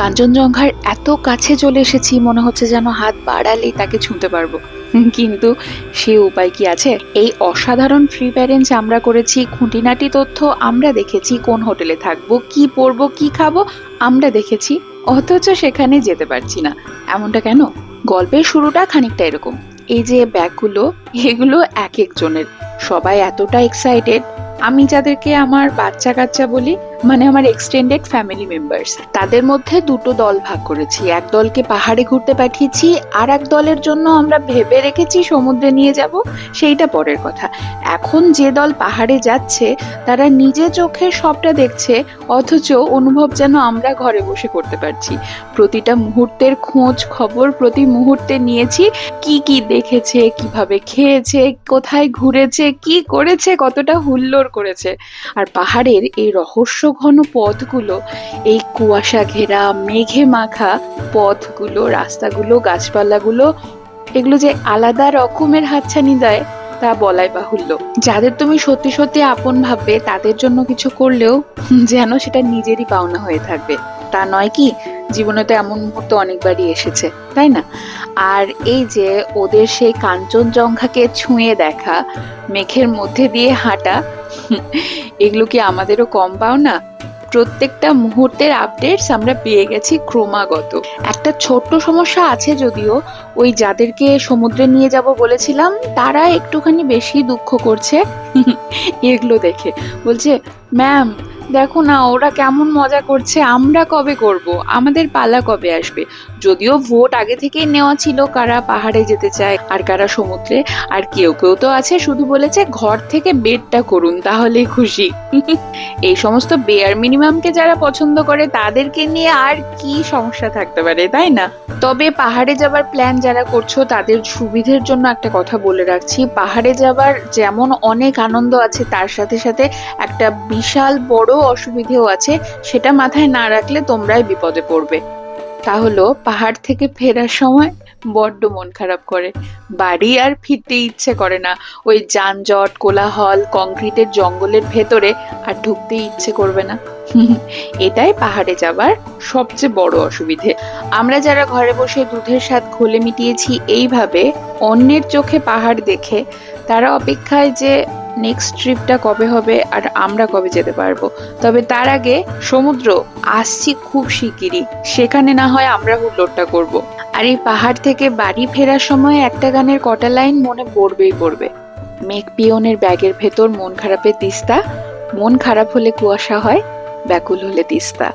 কাঞ্চনজঙ্ঘার এত কাছে চলে এসেছি, মনে হচ্ছে যেন হাত বাড়ালেই তাকে ছুঁতে পারব। কিন্তু সে উপায় কি আছে? এই অসাধারণ ফ্রি প্যারেন্টস আমরা করেছি, খুঁটিনাটি তথ্য আমরা দেখেছি, কোন হোটেলে থাকব, কি পরবো, কি খাব, আমরা দেখেছি, অথচ সেখানে যেতে পারছি না। এমনটা কেন? গল্পের শুরুটা খানিকটা এরকম। এই যে ব্যাগগুলো, এগুলো এক একজনের সবাই এতটা এক্সাইটেড আমি যাদেরকে আমার বাচ্চা কাচ্চা বলি মানে আমার এক্সটেন্ডেড ফ্যামিলি মেম্বার্স তাদের মধ্যে দুটো দল ভাগ করেছি। এক দলকে পাহাড়ে ঘুরতে পাঠিয়েছি, আর এক দলের জন্য আমরা ভেবে রেখেছি সমুদ্রে নিয়ে যাব, সেইটা পরের কথা। এখন যে দল পাহাড়ে যাচ্ছে, তারা নিজে চোখে সবটা দেখছে, অথচ অনুভব যেন আমরা ঘরে বসে করতে পারছি। প্রতিটা মুহূর্তের খোঁজ খবর প্রতি মুহূর্তে নিয়েছি, কি কি দেখেছে, কীভাবে খেয়েছে, কোথায় ঘুরেছে, কি করেছে, কতটা হুল্লোড় করেছে। আর পাহাড়ের এই রহস্য ঘন পথগুলো, এই কুয়াশা ঘেরা, মেঘে মাখা পথগুলো, রাস্তাগুলো, গাছপালাগুলো, এগুলো যে আলাদা রকমের হাতছানি দেয়, তা বলাই বাহুল্য। যাদের তুমি সত্যি সত্যি আপন ভাববে, তাদের জন্য কিছু করলেও যেন সেটা নিজেরই পাওনা হয়ে থাকবে। তা নয় কি, জীবনে তো এমন মুহূর্ত অনেকবারই এসেছে, তাই না? আর এই যে ওদের সেই কাঞ্চনজঙ্ঘাকে ছুঁয়ে দেখা, মেঘের মধ্যে দিয়ে হাঁটা, এগুলো কি আমাদেরও কম পাও না প্রত্যেকটা মুহূর্তের আপডেটস আমরা পেয়ে গেছি ক্রমাগত। একটা ছোট্ট সমস্যা আছে যদিও, ওই যাদেরকে সমুদ্রে নিয়ে যাব বলেছিলাম, তারা একটুখানি বেশি দুঃখ করছে। এগুলো দেখে। বলছে ম্যাম দেখো না, ওরা কেমন মজা করছে, আমরা কবে করব? আমাদের পালা কবে আসবে? যদিও ভোট আগে থেকেই নেওয়া ছিল কারা পাহাড়ে যেতে চায় আর কারা সমুদ্রে, আর কেউ কেউ তো আছে শুধু বলেছে ঘর থেকে বেডটা করুন, তাহলেই খুশি। এই সমস্ত বেয়ার মিনিমামকে যারা পছন্দ করে, তাদেরকে নিয়ে আর কি সমস্যা থাকতে পারে, তাই না? তবে পাহাড়ে যাবার প্ল্যান যারা করছ, তাদের সুবিধের জন্য একটা কথা বলে রাখছি। পাহাড়ে যাবার যেমন অনেক আনন্দ আছে, তার সাথে সাথে একটা বিশাল বড় অসুবিধেও আছে, সেটা মাথায় না রাখলে তোমরাই বিপদে পড়বে। তা হলো, পাহাড় থেকে ফেরার সময় বড্ড মন খারাপ করে। বাড়ি আর ফিরতে ইচ্ছে করে না। ওই যানজট, কোলাহল, কংক্রিটের জঙ্গলের ভেতরে আর ঢুকতে ইচ্ছে করবে না। এটাই পাহাড়ে যাবার সবচেয়ে বড় অসুবিধে। আমরা যারা ঘরে বসে দুধের স্বাদ ঘোলে মিটিয়েছি, এইভাবে অন্যের চোখে পাহাড় দেখে তারা অপেক্ষায় যে নেক্সট ট্রিপটা কবে হবে আর আমরা কবে যেতে পারব? তবে তার আগে সমুদ্র, আসছি খুব শিগগিরই। সেখানে না হয় আমরা হুল্লোড়টা করব। আর এই পাহাড় থেকে বাড়ি ফেরার সময় একটা গানের কটা লাইন মনে পড়বেই পড়বে। মেঘ পিয়নের ব্যাগের ভেতর মন খারাপের তিস্তা। মন খারাপ হলে কুয়াশা হয়, ব্যাকুল হলে তিস্তা।